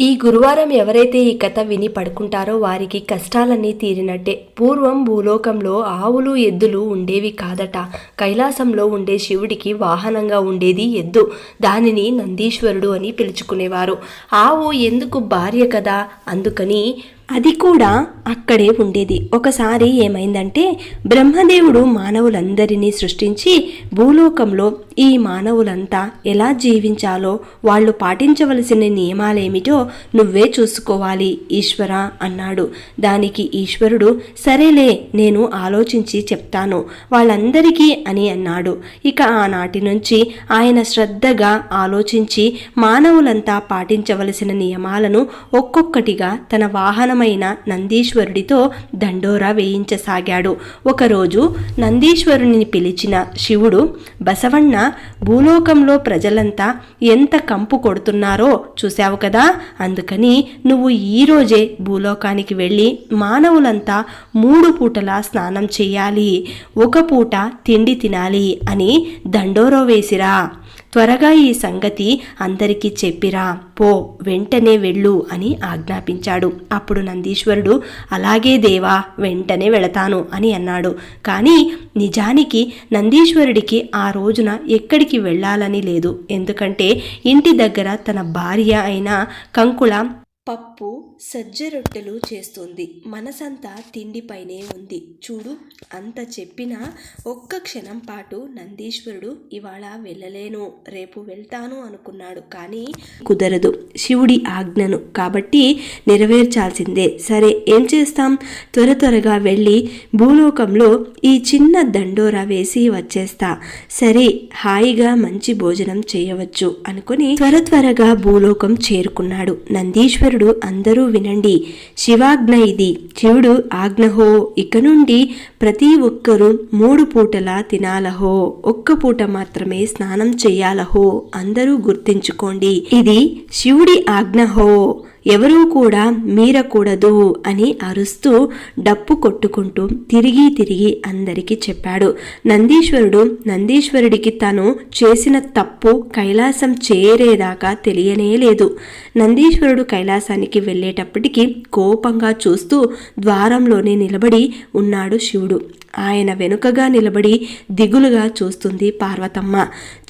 ఈ గురువారం ఎవరైతే ఈ కథ విని పడుకుంటారో వారికి కష్టాలన్నీ తీరినట్టే. పూర్వం భూలోకంలో ఆవులు ఎద్దులు ఉండేవి కాదట. కైలాసంలో ఉండే శివుడికి వాహనంగా ఉండేది ఎద్దు. దానిని నందీశ్వరుడు అని పిలుచుకునేవారు. ఆవు ఎందుకు భార్య కదా? అందుకని అది కూడా అక్కడే ఉండేది. ఒకసారి ఏమైందంటే బ్రహ్మదేవుడు మానవులందరినీ సృష్టించి భూలోకంలో ఈ మానవులంతా ఎలా జీవించాలో వాళ్ళు పాటించవలసిన నియమాలేమిటో నువ్వే చూసుకోవాలి ఈశ్వర అన్నాడు. దానికి ఈశ్వరుడు సరేలే నేను ఆలోచించి చెప్తాను వాళ్ళందరికీ అని అన్నాడు. ఇక ఆనాటి నుంచి ఆయన శ్రద్ధగా ఆలోచించి మానవులంతా పాటించవలసిన నియమాలను ఒక్కొక్కటిగా తన వాహనం వాహనమైన నందీశ్వరుడితో దండోరా వేయించసాగాడు. ఒకరోజు నందీశ్వరుని పిలిచిన శివుడు బసవಣ್ణ భూలోకంలో ప్రజలంతా ఎంత కంపు కొడుతున్నారో చూశావు కదా? అందుకని నువ్వు ఈరోజే భూలోకానికి వెళ్ళి మానవులంతా మూడు పూటలా స్నానం చేయాలి. ఒక పూట తిండి తినాలి అని దండోరో వేసిరా. త్వరగా ఈ సంగతి అందరికీ చెప్పిరా. పో వెంటనే వెళ్ళు అని ఆజ్ఞాపించాడు. అప్పుడు నందీశ్వరుడు అలాగే దేవా వెంటనే వెళతాను అని అన్నాడు. కానీ నిజానికి నందీశ్వరుడికి ఆ రోజున ఎక్కడికి వెళ్ళాలని లేదు. ఎందుకంటే ఇంటి దగ్గర తన భార్య అయిన కంకుళ పప్పు సజ్జ రొట్టెలు చేస్తుంది. మనసంతా తిండిపైనే ఉంది. చూడు అంత చెప్పినా ఒక్క క్షణం పాటు నందీశ్వరుడు ఇవాళ వెళ్ళలేను. రేపు వెళ్తాను అనుకున్నాడు. కానీ కుదరదు. శివుడి ఆజ్ఞను కాబట్టి నెరవేర్చాల్సిందే. సరే ఏం చేస్తాం? త్వర త్వరగా వెళ్ళి భూలోకంలో ఈ చిన్న దండోరా వేసి వచ్చేస్తా. సరే హాయిగా మంచి భోజనం చేయవచ్చు అనుకుని త్వర త్వరగా భూలోకం చేరుకున్నాడు నందీశ్వరుడు. అందరూ వినండి. శివాజ్ఞ ఇది. శివుడు ఆజ్ఞహో. ఇక నుండి ప్రతి ఒక్కరూ మూడు పూటలా తినాలహో. ఒక్క పూట మాత్రమే స్నానం చేయాలహో. అందరూ గుర్తించుకోండి. ఇది శివుడి ఆజ్ఞహో. ఎవరూ కూడా మీరకూడదు అని అరుస్తూ డప్పు కొట్టుకుంటూ తిరిగి తిరిగి అందరికీ చెప్పాడు. నందీశ్వరుడు నందీశ్వరుడికి తను చేసిన తప్పు కైలాసం చేరేదాకా తెలియనే లేదు. నందీశ్వరుడు కైలాసానికి వెళ్ళేటప్పటికి కోపంగా చూస్తూ ద్వారంలోనే నిలబడి ఉన్నాడు శివుడు. ఆయన వెనుకగా నిలబడి దిగులుగా చూస్తుంది పార్వతమ్మ.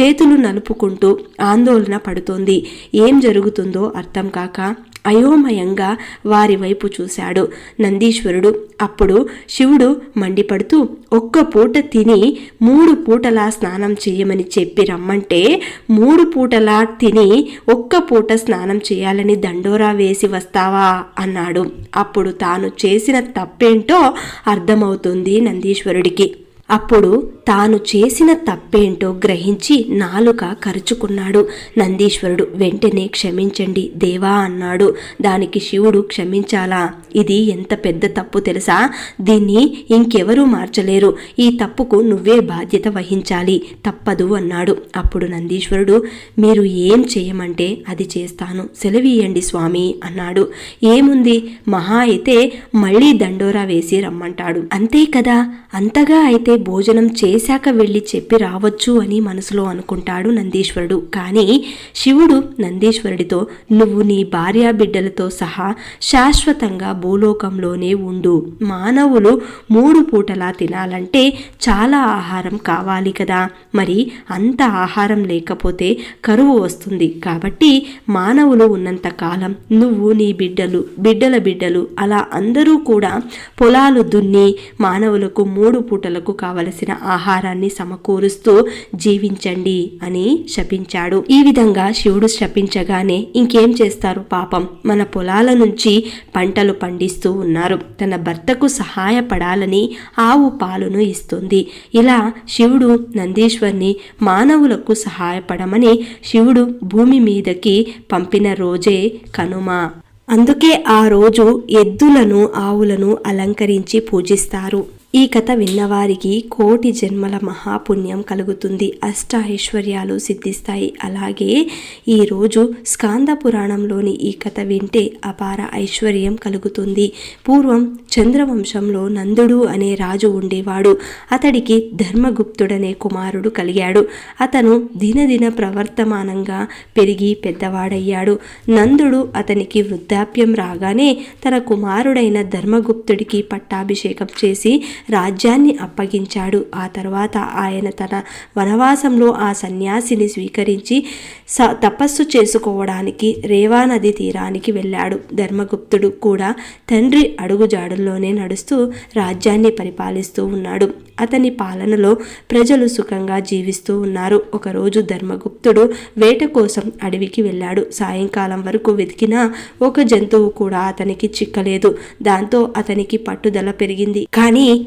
చేతులు నలుపుకుంటూ ఆందోళన పడుతోంది. ఏం జరుగుతుందో అర్థం కాక అయోమయంగా వారి వైపు చూశాడు. నందీశ్వరుడు అప్పుడు శివుడు మండిపడుతూ ఒక్క పూట తిని మూడు పూటలా స్నానం చేయమని చెప్పి రమ్మంటే మూడు పూటలా తిని ఒక్క పూట స్నానం చేయాలని దండోరా వేసి వస్తావా అన్నాడు. అప్పుడు తాను చేసిన తప్పేంటో అర్థమవుతుంది నందీశ్వరుడికి. అప్పుడు తాను చేసిన తప్పేంటో గ్రహించి నాలుక కరుచుకున్నాడు. నందీశ్వరుడు వెంటనే క్షమించండి దేవా అన్నాడు. దానికి శివుడు క్షమించాలా? ఇది ఎంత పెద్ద తప్పు తెలుసా? దీన్ని ఇంకెవరూ మార్చలేరు. ఈ తప్పుకు నువ్వే బాధ్యత వహించాలి. తప్పదు అన్నాడు. అప్పుడు నందీశ్వరుడు మీరు ఏం చేయమంటే అది చేస్తాను. సెలవీయండి స్వామి అన్నాడు. ఏముంది? మహా అయితే మళ్ళీ దండోరా వేసి రమ్మంటాడు. అంతే కదా? అంతగా అయితే భోజనం చే చేశాక వెళ్ళి చెప్పి రావచ్చు అని మనసులో అనుకుంటాడు నందీశ్వరుడు. కానీ శివుడు నందీశ్వరుడితో నువ్వు నీ భార్యా బిడ్డలతో సహా శాశ్వతంగా భూలోకంలోనే ఉండు. మానవులు మూడు పూటలా తినాలంటే చాలా ఆహారం కావాలి కదా. మరి అంత ఆహారం లేకపోతే కరువు వస్తుంది. కాబట్టి మానవులు ఉన్నంత కాలం నువ్వు నీ బిడ్డలు బిడ్డల బిడ్డలు అలా అందరూ కూడా పొలాలు దున్ని మానవులకు మూడు పూటలకు కావలసిన ఆహారం ఆహారాన్ని సమకూరుస్తూ జీవించండి అని శపించాడు. ఈ విధంగా శివుడు శపించగానే ఇంకేం చేస్తారు పాపం? మన పొలాల నుంచి పంటలు పండిస్తూ ఉన్నారు. తన భర్తకు సహాయపడాలని ఆవు పాలును ఇస్తుంది. ఇలా శివుడు నందీశ్వర్ని మానవులకు సహాయపడమని శివుడు భూమి మీదకి పంపిన రోజే కనుమ. అందుకే ఆ రోజు ఎద్దులను ఆవులను అలంకరించి పూజిస్తారు. ఈ కథ విన్నవారికి కోటి జన్మల మహాపుణ్యం కలుగుతుంది. అష్ట ఐశ్వర్యాలు సిద్ధిస్తాయి. అలాగే ఈరోజు స్కాంద పురాణంలోని ఈ కథ వింటే అపార ఐశ్వర్యం కలుగుతుంది. పూర్వం చంద్రవంశంలో నందుడు అనే రాజు ఉండేవాడు. అతడికి ధర్మగుప్తుడనే కుమారుడు కలిగాడు. అతను దినదిన ప్రవర్తమానంగా పెరిగి పెద్దవాడయ్యాడు. నందుడు అతనికి వృద్ధాప్యం రాగానే తన కుమారుడైన ధర్మగుప్తుడికి పట్టాభిషేకం చేసి రాజ్యాన్ని అప్పగించాడు. ఆ తర్వాత ఆయన తన వనవాసంలో ఆ సన్యాసిని స్వీకరించి స తపస్సు చేసుకోవడానికి రేవా నది తీరానికి వెళ్ళాడు. ధర్మగుప్తుడు కూడా తండ్రి అడుగుజాడుల్లోనే నడుస్తూ రాజ్యాన్ని పరిపాలిస్తూ ఉన్నాడు. అతని పాలనలో ప్రజలు సుఖంగా జీవిస్తూ ఉన్నారు. ఒకరోజు ధర్మగుప్తుడు వేట కోసం అడవికి వెళ్ళాడు. సాయంకాలం వరకు వెతికినా ఒక జంతువు కూడా అతనికి చిక్కలేదు. దాంతో అతనికి పట్టుదల పెరిగింది. కానీ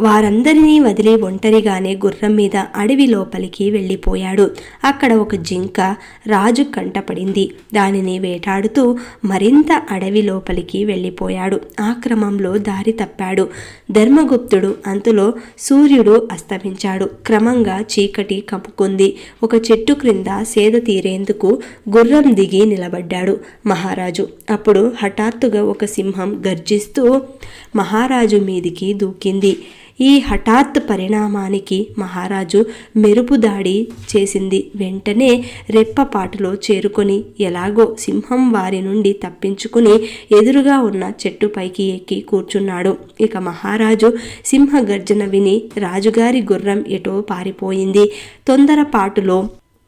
వారందరినీ వదిలి ఒంటరిగానే గుర్రం మీద అడవి లోపలికి వెళ్ళిపోయాడు. అక్కడ ఒక జింక రాజు కంటపడింది. దానిని వేటాడుతూ మరింత అడవి లోపలికి వెళ్ళిపోయాడు. ఆ క్రమంలో దారి తప్పాడు. ధర్మగుప్తుడు అంతులో సూర్యుడు అస్తమించాడు. క్రమంగా చీకటి కప్పుకుంది. ఒక చెట్టు క్రింద సేద తీరేందుకు గుర్రం దిగి నిలబడ్డాడు మహారాజు. అప్పుడు హఠాత్తుగా ఒక సింహం గర్జిస్తూ మహారాజు మీదికి దూకింది. ఈ హఠాత్ పరిణామానికి మహారాజు మెరుపు దాడి చేసింది. వెంటనే రెప్పపాటులో చేరుకొని ఎలాగో సింహం వారి నుండి తప్పించుకుని ఎదురుగా ఉన్న చెట్టుపైకి ఎక్కి కూర్చున్నాడు. ఇక మహారాజు సింహ గర్జన విని రాజుగారి గుర్రం ఎటో పారిపోయింది. తొందరపాటులో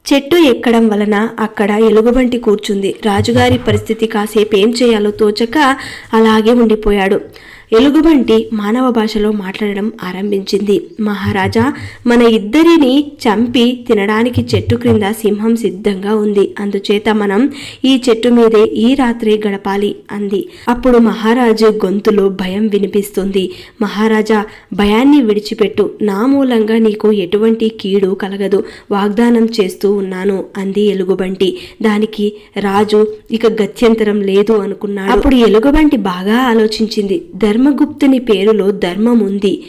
చెట్టు ఎక్కడం వలన అక్కడ ఎలుగుబంటి కూర్చుంది. రాజుగారి పరిస్థితి కాసేపు ఏం చేయాలో తోచక అలాగే ఉండిపోయాడు. ఎలుగుబంటి మానవ భాషలో మాట్లాడడం ఆరంభించింది. మహారాజా మన ఇద్దరిని చంపి తినడానికి చెట్టు క్రింద సింహం సిద్ధంగా ఉంది. అందుచేత మనం ఈ చెట్టు మీదే ఈ రాత్రి గడపాలి అంది. అప్పుడు మహారాజు గొంతులో భయం వినిపిస్తుంది. మహారాజా భయాన్ని విడిచిపెట్టు. నా మూలంగా నీకు ఎటువంటి కీడు కలగదు. వాగ్దానం చేస్తూ ఉన్నాను అంది ఎలుగుబంటి. దానికి రాజు ఇక గత్యంతరం లేదు అనుకున్నాడు. అప్పుడు ఎలుగుబంటి బాగా ఆలోచించింది. ధర్మగుప్తుని పేరులో ధర్మం ఉంది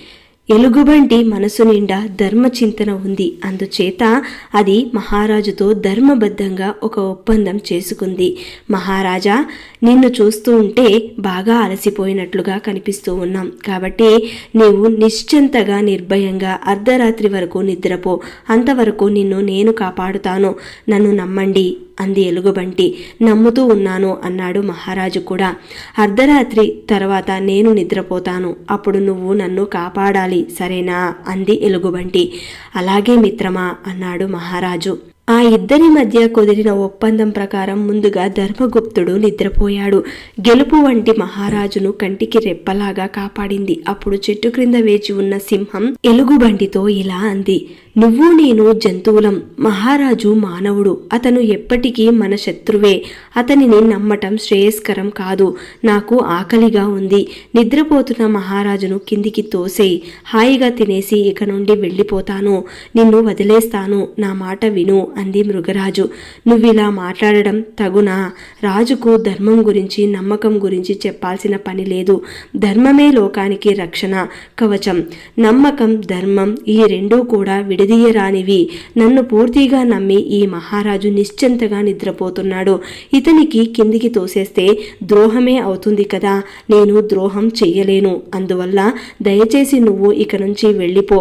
ఎలుగుబంటి మనసు నిండా ధర్మ చింతన ఉంది. అందుచేత అది మహారాజుతో ధర్మబద్ధంగా ఒక ఒప్పందం చేసుకుంది. మహారాజా నిన్ను చూస్తూ ఉంటే బాగా అలసిపోయినట్లుగా కనిపిస్తూ ఉన్నాం. కాబట్టి నీవు నిశ్చింతగా నిర్భయంగా అర్ధరాత్రి వరకు నిద్రపో. అంతవరకు నిన్ను నేను కాపాడుతాను. నన్ను నమ్మండి. అంది ఎలుగుబంటి. నమ్ముతూ ఉన్నాను అన్నాడు మహారాజు కూడా. అర్ధరాత్రి తర్వాత నేను నిద్రపోతాను. అప్పుడు నువ్వు నన్ను కాపాడాలి. సరేనా? అంది ఎలుగుబంటి. అలాగే మిత్రమా? అన్నాడు మహారాజు. ఆ ఇద్దరి మధ్య కుదిరిన ఒప్పందం ప్రకారం ముందుగా ధర్మగుప్తుడు నిద్రపోయాడు. గెలుపు వంటి మహారాజును కంటికి రెప్పలాగా కాపాడింది. అప్పుడు చెట్టు క్రింద వేచి ఉన్న సింహం ఎలుగుబంటితో ఇలా అంది. నువ్వు నేను జంతువులం. మహారాజు మానవుడు. అతను ఎప్పటికీ మన శత్రువే. అతనిని నమ్మటం శ్రేయస్కరం కాదు. నాకు ఆకలిగా ఉంది. నిద్రపోతున్న మహారాజును కిందికి తోసేయి. హాయిగా తినేసి ఇక నుండి వెళ్ళిపోతాను. నిన్ను వదిలేస్తాను. నా మాట విను అంది మృగరాజు. నువ్విలా మాట్లాడడం తగునా? రాజుకు ధర్మం గురించి నమ్మకం గురించి చెప్పాల్సిన పని లేదు. ధర్మమే లోకానికి రక్షణ. కవచం. నమ్మకం ధర్మం ఈ రెండూ కూడా విడి విడదీయరానివి నన్ను పూర్తిగా నమ్మి ఈ మహారాజు నిశ్చింతగా నిద్రపోతున్నాడు. ఇతనికి కిందికి తోసేస్తే ద్రోహమే అవుతుంది కదా. నేను ద్రోహం చెయ్యలేను. అందువల్ల దయచేసి నువ్వు ఇక నుంచి వెళ్ళిపో.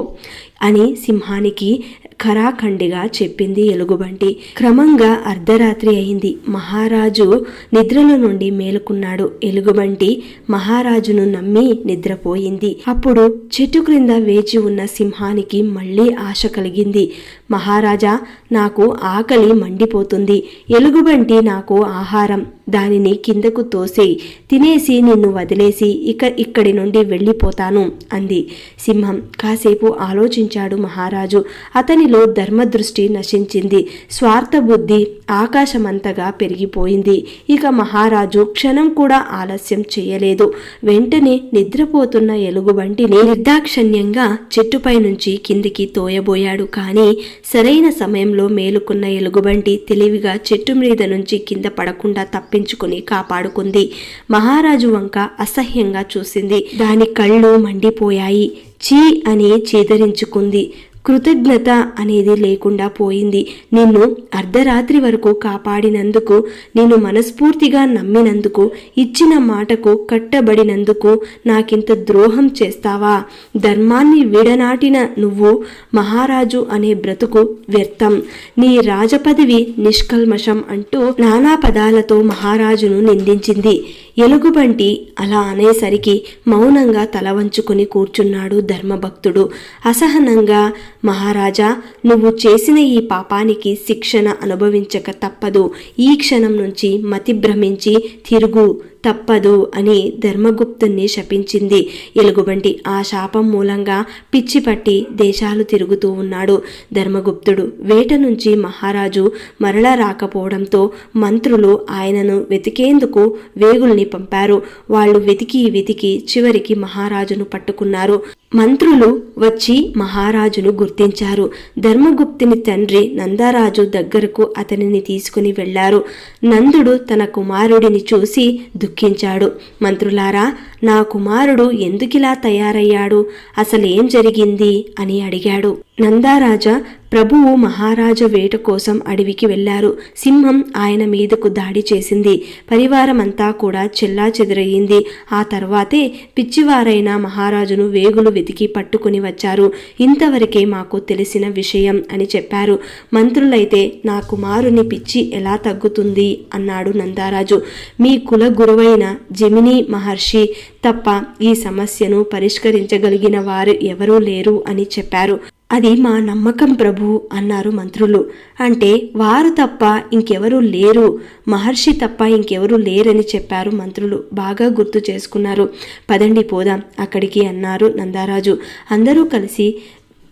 అని సింహానికి ఖరాఖండిగా చెప్పింది ఎలుగుబంటి. క్రమంగా అర్ధరాత్రి అయింది. మహారాజు నిద్రలో నుండి మేలుకున్నాడు. ఎలుగుబంటి మహారాజును నమ్మి నిద్రపోయింది. అప్పుడు చెట్టు క్రింద వేచి ఉన్న సింహానికి మళ్ళీ ఆశ కలిగింది. మహారాజా నాకు ఆకలి మండిపోతుంది. ఎలుగుబంటి నాకు ఆహారం దానిని కిందకు తోసేయి తినేసి నిన్ను వదిలేసి ఇక ఇక్కడి నుండి వెళ్ళిపోతాను అంది. సింహం కాసేపు ఆలోచించాడు మహారాజు. అతనిలో ధర్మదృష్టి నశించింది. స్వార్థ బుద్ధి ఆకాశమంతగా పెరిగిపోయింది. ఇక మహారాజు క్షణం కూడా ఆలస్యం చేయలేదు. వెంటనే నిద్రపోతున్న ఎలుగుబంటిని నిర్దాక్షణ్యంగా చెట్టుపై నుంచి కిందికి తోయబోయాడు. కానీ సరైన సమయంలో మేలుకున్న ఎలుగుబంటి తెలివిగా చెట్టు మీద నుంచి కింద పడకుండా తప్పించుకుని కాపాడుకుంది. మహారాజు వంక అసహ్యంగా చూసింది. దాని కళ్ళు మండిపోయాయి. చీ అని చేదరించుకుంది. కృతజ్ఞత అనేది లేకుండా పోయింది. నిన్ను అర్ధరాత్రి వరకు కాపాడినందుకు నిన్ను మనస్ఫూర్తిగా నమ్మినందుకు ఇచ్చిన మాటకు కట్టబడినందుకు నాకింత ద్రోహం చేస్తావా? ధర్మాన్ని విడనాటిన నువ్వు మహారాజు అనే బ్రతుకు వ్యర్థం. నీ రాజపదవి నిష్కల్మషం అంటూ నానా పదాలతో మహారాజును నిందించింది. ఎలుగుబంటి అలా అనేసరికి మౌనంగా తల వంచుకుని కూర్చున్నాడు ధర్మభక్తుడు. అసహనంగా మహారాజా నువ్వు చేసిన ఈ పాపానికి శిక్షణ అనుభవించక తప్పదు. ఈ క్షణం నుంచి మతి భ్రమించి తిరుగు. తప్పదు అని ధర్మగుప్తుణ్ణి శపించింది. ఎలుగుబంటి ఆ శాపం మూలంగా పిచ్చి పట్టి దేశాలు తిరుగుతూ ఉన్నాడు. ధర్మగుప్తుడు వేట నుంచి మహారాజు మరల రాకపోవడంతో మంత్రులు ఆయనను వెతికేందుకు వేగుల్ని పంపారు. వాళ్ళు వెతికి వెతికి చివరికి మహారాజును పట్టుకున్నారు. మంత్రులు వచ్చి మహారాజును గుర్తించారు. ధర్మగుప్తుని తండ్రి నందరాజు దగ్గరకు అతనిని తీసుకుని వెళ్ళారు నందుడు తన కుమారుడిని చూసి దుఃఖించాడు. మంత్రులారా నా కుమారుడు ఎందుకిలా తయారయ్యాడు? అసలేం జరిగింది? అని అడిగాడు. నందారాజా ప్రభువు మహారాజ వేట కోసం అడవికి వెళ్ళారు సింహం ఆయన మీదకు దాడి చేసింది. పరివారమంతా కూడా చెల్లా చెదరయ్యింది ఆ తర్వాతే పిచ్చివారైన మహారాజును వేగులు వెతికి పట్టుకుని వచ్చారు. ఇంతవరకే మాకు తెలిసిన విషయం అని చెప్పారు. మంత్రులైతే నా కుమారుని పిచ్చి ఎలా తగ్గుతుంది అన్నాడు నందారాజు. మీ కుల గురువైన జమిని మహర్షి తప్ప ఈ సమస్యను పరిష్కరించగలిగిన వారు ఎవరూ లేరు అని చెప్పారు. అది మా నమ్మకం ప్రభు అన్నారు మంత్రులు. అంటే వారు తప్ప ఇంకెవరూ లేరు. మహర్షి తప్ప ఇంకెవరూ లేరని చెప్పారు మంత్రులు. బాగా గుర్తు చేసుకున్నారు. పదండి పోదాం అక్కడికి అన్నారు నందారాజు. అందరూ కలిసి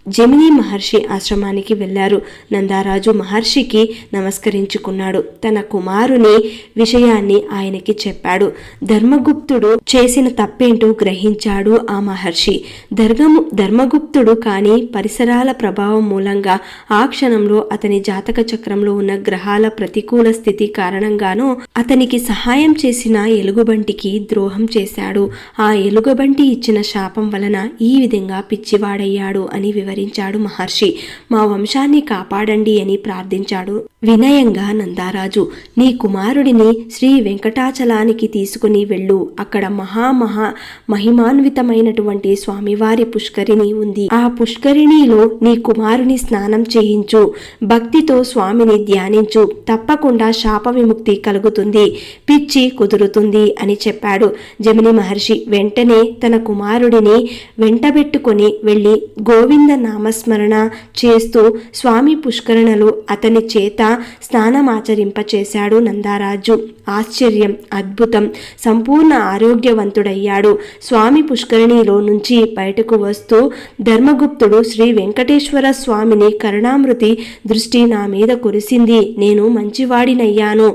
జమిని మహర్షి ఆశ్రమానికి వెళ్ళారు. నందారాజు మహర్షికి నమస్కరించుకున్నాడు. తన కుమారుని విషయాన్ని ఆయనకి చెప్పాడు. ధర్మగుప్తుడు చేసిన తప్పేంటో గ్రహించాడు ఆ మహర్షి. ధర్మము ధర్మగుప్తుడు కానీ పరిసరాల ప్రభావం మూలంగా ఆ క్షణంలో అతని జాతక చక్రంలో ఉన్న గ్రహాల ప్రతికూల స్థితి కారణంగానో అతనికి సహాయం చేసిన ఎలుగుబంటికి ద్రోహం చేశాడు. ఆ ఎలుగుబంటి ఇచ్చిన శాపం వలన ఈ విధంగా పిచ్చివాడయ్యాడు అని స్మరించాడు మహర్షి. మా వంశాన్ని కాపాడండి అని ప్రార్థించాడు. వినయంగా నందారాజు నీ కుమారుడిని శ్రీ వెంకటాచలానికి తీసుకుని వెళ్ళు. అక్కడ మహామహా మహిమాన్వితమైనటువంటి స్వామివారి పుష్కరిణి ఉంది. ఆ పుష్కరిణిలో నీ కుమారుని స్నానం చేయించు. భక్తితో స్వామిని ధ్యానించు. తప్పకుండా శాప విముక్తి కలుగుతుంది. పిచ్చి కుదురుతుంది అని చెప్పాడు. జమిని మహర్షి వెంటనే తన కుమారుడిని వెంటబెట్టుకొని వెళ్ళి గోవింద నామస్మరణ చేస్తూ స్వామి పుష్కరణలు అతని చేత స్నానమాచరింపచేశాడు నందారాజు. ఆశ్చర్యం అద్భుతం. సంపూర్ణ ఆరోగ్యవంతుడయ్యాడు. స్వామి పుష్కరిణిలో నుంచి బయటకు వస్తూ ధర్మగుప్తుడు శ్రీ వెంకటేశ్వర స్వామిని కరుణామృతి దృష్టి నా మీద కురిసింది. నేను మంచివాడినయ్యాను.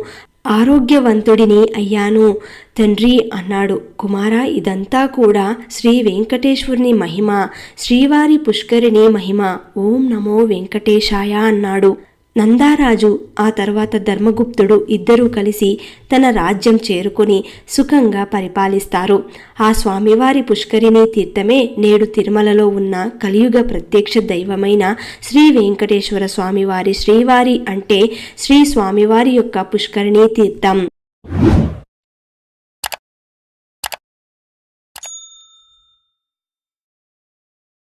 ఆరోగ్యవంతుడిని అయ్యాను. తండ్రి అన్నాడు. కుమార ఇదంతా కూడా శ్రీ వెంకటేశ్వరుని మహిమ శ్రీవారి పుష్కరిణి మహిమ. ఓం నమో వెంకటేశాయ అన్నాడు. నందారాజు ఆ తర్వాత ధర్మగుప్తుడు ఇద్దరూ కలిసి తన రాజ్యం చేరుకుని సుఖంగా పరిపాలిస్తారు. ఆ స్వామివారి పుష్కరిణి తీర్థమే నేడు తిరుమలలో ఉన్న కలియుగ ప్రత్యక్ష దైవమైన శ్రీ వెంకటేశ్వర స్వామివారి శ్రీవారి అంటే శ్రీ స్వామివారి యొక్క పుష్కరిణి తీర్థం.